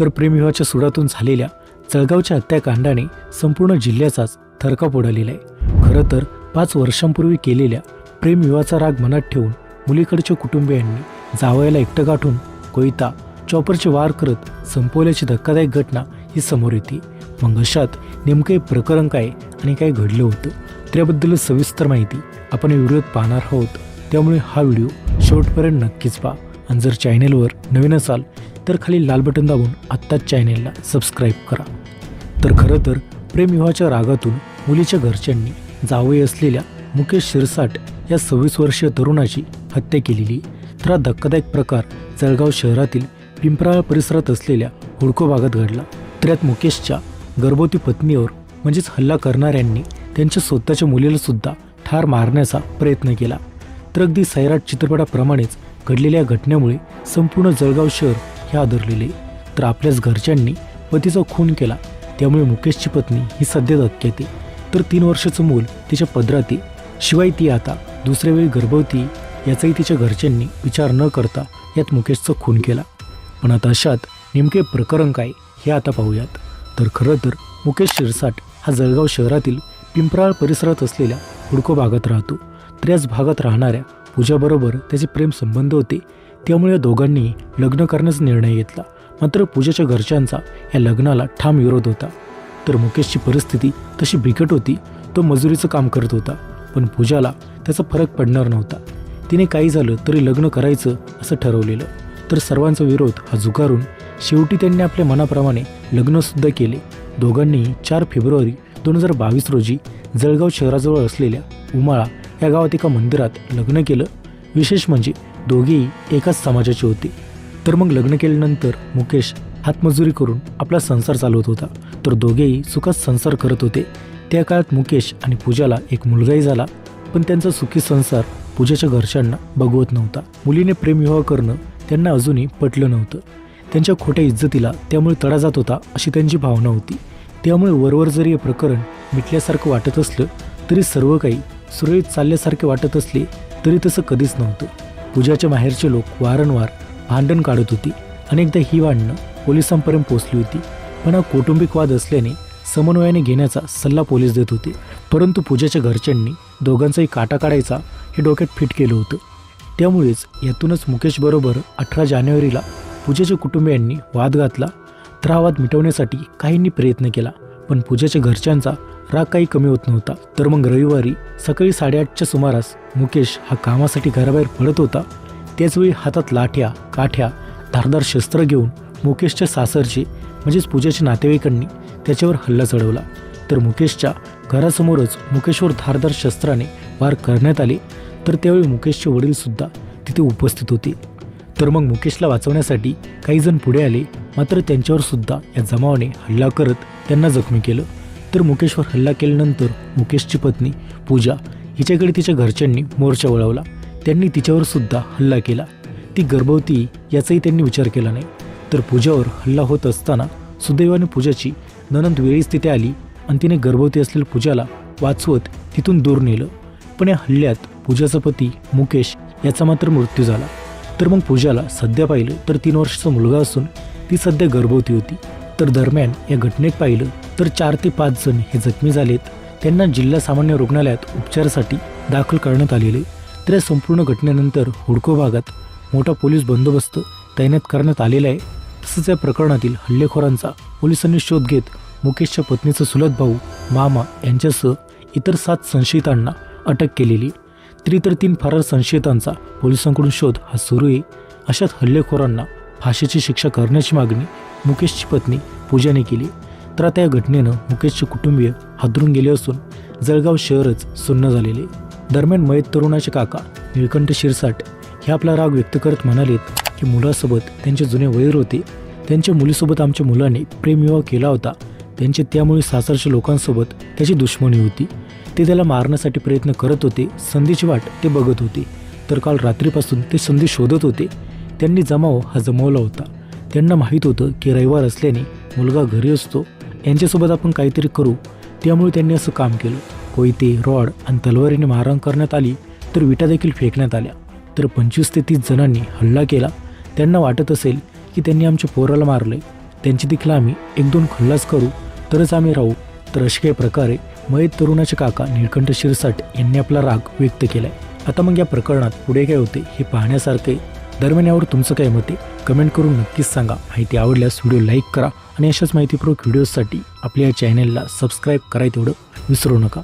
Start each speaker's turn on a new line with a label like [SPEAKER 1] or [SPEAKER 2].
[SPEAKER 1] तर प्रेमविवाहाच्या सुडातून झालेल्या जळगावच्या हत्याकांडाने संपूर्ण जिल्ह्याचाच थरकाप उडालेला आहे. खरं तर पाच वर्षांपूर्वी केलेल्या प्रेमविवाहाचा राग मनात ठेवून मुलीकडच्या कुटुंबियांनी जावयाला एकटं गाठून कोयता चॉपरचे वार करत संपवल्याची धक्कादायक घटना ही समोर येते. मग अशात नेमकं प्रकरण काय आणि काय घडलं होतं त्याबद्दल सविस्तर माहिती आपण या व्हिडिओत पाहणार आहोत. त्यामुळे हा व्हिडिओ शेवटपर्यंत नक्कीच पहा. आणि जर चॅनेलवर नवीन असाल तर खाली लाल बटन दाबून आत्ताच चॅनेलला सबस्क्राईब करा. तर खरं तर प्रेमविवाहाच्या रागातून मुलीच्या घरच्यांनी जावई असलेल्या मुकेश शिरसाट या सव्वीस वर्षीय तरुणाची हत्या केलेली. तर हा धक्कादायक प्रकार जळगाव शहरातील पिंपराळ परिसरात असलेल्या हुडको भागात घडला. तर यात मुकेशच्या गर्भवती पत्नीवर म्हणजेच हल्ला करणाऱ्यांनी त्यांच्या स्वतःच्या मुलीला सुद्धा ठार मारण्याचा प्रयत्न केला. तर अगदी सैराट चित्रपटाप्रमाणेच घडलेल्या घटनेमुळे संपूर्ण जळगाव शहर हे आदरलेले. तर आपल्याच घरच्यांनी पतीचा खून केला. त्यामुळे मुकेशची पत्नी ही सध्या धक्क्यात तर तीन वर्षाचं मूल तिच्या पदरात आहे. शिवाय ती आता दुसऱ्या वेळी गर्भवती याचाही तिच्या घरच्यांनी विचार न करता यात मुकेशचा खून केला. पण आता अशात नेमके प्रकरण काय हे आता पाहूयात. तर खरं तर मुकेश शिरसाट हा जळगाव शहरातील पिंपराळ परिसरात असलेल्या हुडको भागात राहतो. तर याच भागात राहणाऱ्या पूजाबरोबर त्याचे प्रेम संबंध होते. त्यामुळे या दोघांनी लग्न करण्याचा निर्णय घेतला. मात्र पूजाच्या घरच्यांचा या लग्नाला ठाम विरोध होता. तर मुकेशची परिस्थिती तशी बिकट होती. तो मजुरीचं काम करत होता. पण पूजाला त्याचा फरक पडणार नव्हता. तिने काही झालं तरी लग्न करायचं असं ठरवलेलं. तर सर्वांचा विरोध हा झुगारून शेवटी त्यांनी आपल्या मनाप्रमाणे लग्नसुद्धा केले. दोघांनी चार फेब्रुवारी दोन हजार बावीस रोजी जळगाव शहराजवळ असलेल्या उमाळा या गावात एका मंदिरात लग्न केलं. विशेष म्हणजे दोघेही एकाच समाजाचे होते. तर मग लग्न केल्यानंतर मुकेश हातमजुरी करून आपला संसार चालवत होता. तर दोघेही सुखात संसार करत होते. त्या काळात मुकेश आणि पूजाला एक मुलगाही झाला. पण त्यांचा सुखी संसार पूजाच्या घरच्यांना बघवत नव्हता. मुलीने प्रेमविवाह करणं त्यांना अजूनही पटलं नव्हतं. त्यांच्या खोट्या इज्जतीला त्यामुळे तडा जात होता अशी त्यांची भावना होती. त्यामुळे वरवर जरी हे प्रकरण मिटल्यासारखं वाटत असलं तरी सर्व काही सुरळीत चालल्यासारखे वाटत असले तरी तसं कधीच नव्हतं. पूजाच्या माहेरचे लोक वारंवार भांडण काढत होती. अनेकदा ही भांडणं पोलिसांपर्यंत पोचली होती. पण हा कौटुंबिक वाद असल्याने समन्वयाने घेण्याचा सल्ला पोलीस देत होते. परंतु पूजाच्या घरच्यांनी दोघांचाही काटा काढायचा हे डोक्यात फिट केलं होतं. त्यामुळेच यातूनच मुकेशबरोबर अठरा जानेवारीला पूजेच्या कुटुंबियांनी वाद घातला. तर हा वाद मिटवण्यासाठी काहींनी प्रयत्न केला. पण पूजाच्या घरच्यांचा राग काही कमी होत नव्हता. तर मग रविवारी सकाळी साडेआठच्या सुमारास मुकेश हा कामासाठी घराबाहेर पडत होता. त्याचवेळी हातात लाठ्या काठ्या धारदार शस्त्र घेऊन मुकेशच्या सासरचे म्हणजेच पूजाच्या नातेवाईकांनी त्याच्यावर हल्ला चढवला. तर मुकेशच्या घरासमोरच मुकेशवर धारदार शस्त्राने वार करण्यात आले. तर त्यावेळी मुकेशचे वडीलसुद्धा तिथे उपस्थित होते. तर मग मुकेशला वाचवण्यासाठी काही जण पुढे आले. मात्र त्यांच्यावर सुद्धा या जमावाने हल्ला करत त्यांना जखमी केलं. तर मुकेशवर हल्ला केल्यानंतर मुकेशची पत्नी पूजा हिच्याकडे तिच्या घरच्यांनी मोर्चा वळवला. त्यांनी तिच्यावर सुद्धा हल्ला केला. ती गर्भवती याचाही त्यांनी विचार केला नाही. तर पूजावर हल्ला होत असताना सुदैवाने पूजाची ननंद वेळीच तिथे आली आणि तिने गर्भवती असलेल्या पूजाला वाचवत तिथून दूर नेलं. पण या हल्ल्यात पूजाचा पती मुकेश याचा मात्र मृत्यू झाला. तर मग पूजाला सध्या पाहिलं तर तीन वर्षाचा मुलगा असून ती सध्या गर्भवती होती. तर दरम्यान या घटनेत पाहिलं तर चार ते पाच जण हे जखमी झालेत. त्यांना जिल्हा सामान्य रुग्णालयात उपचारासाठी दाखल करण्यात आलेले. तर या संपूर्ण घटनेनंतर हुडको भागात मोठा पोलीस बंदोबस्त तैनात करण्यात आलेला आहे. तसंच या प्रकरणातील हल्लेखोरांचा पोलिसांनी शोध घेत मुकेशच्या पत्नीचा सुलत भाऊ मामा यांच्यासह इतर सात संशयितांना अटक केलेली रात्री तर तीन फरार संशयितांचा पोलिसांकडून शोध हा सुरू आहे अशात हल्लेखोरांना फाशीची शिक्षा करण्याची मागणी मुकेशची पत्नी पूजाने केली. तर आता या घटनेनं मुकेशचे कुटुंबीय हादरून गेले असून जळगाव शहरच सुन्न झालेले. दरम्यान मयत तरुणाचे काका निळकंठ शिरसाट हे आपला राग व्यक्त करत म्हणालेत की मुलासोबत त्यांचे जुने वैर होते. त्यांच्या मुलीसोबत आमच्या मुलाने प्रेमविवाह केला होता. त्यांचे त्यामुळे सासरच्या लोकांसोबत त्याची दुश्मनी होती. ते त्याला मारण्यासाठी प्रयत्न करत होते संधीची वाट ते बघत होते. तर काल रात्रीपासून ते संधी शोधत होते. त्यांनी जमाव हा जमवला होता. त्यांना माहीत होतं की रविवार असल्याने मुलगा घरी असतो. यांच्यासोबत आपण काहीतरी करू. त्यामुळे त्यांनी असं काम केलं. कोयते रॉड आणि तलवारीने मारहाण करण्यात आली तर विटा देखील फेकण्यात आल्या. तर पंचवीस ते तीस जणांनी हल्ला केला. त्यांना वाटत असेल की त्यांनी आमच्या पोराला मारलंय. त्यांची देखील आम्ही एक दोन खुल्लास करू. तरच आम्ही राहू. तर अशा काही प्रकारे मयत तरुणाचे काका निळकंठ शिरसाट यांनी आपला राग व्यक्त केलाय. आता मग या प्रकरणात पुढे काय होते हे पाहण्यासारखे दरम्यान यावर तुमचं काय मते कमेंट करून नक्कीच सांगा. माहिती आवडल्यास व्हिडिओ लाईक करा आणि अशाच माहितीपूर्वक व्हिडिओसाठी आपल्या या चॅनलला सबस्क्राईब करायला तेवढं विसरू नका.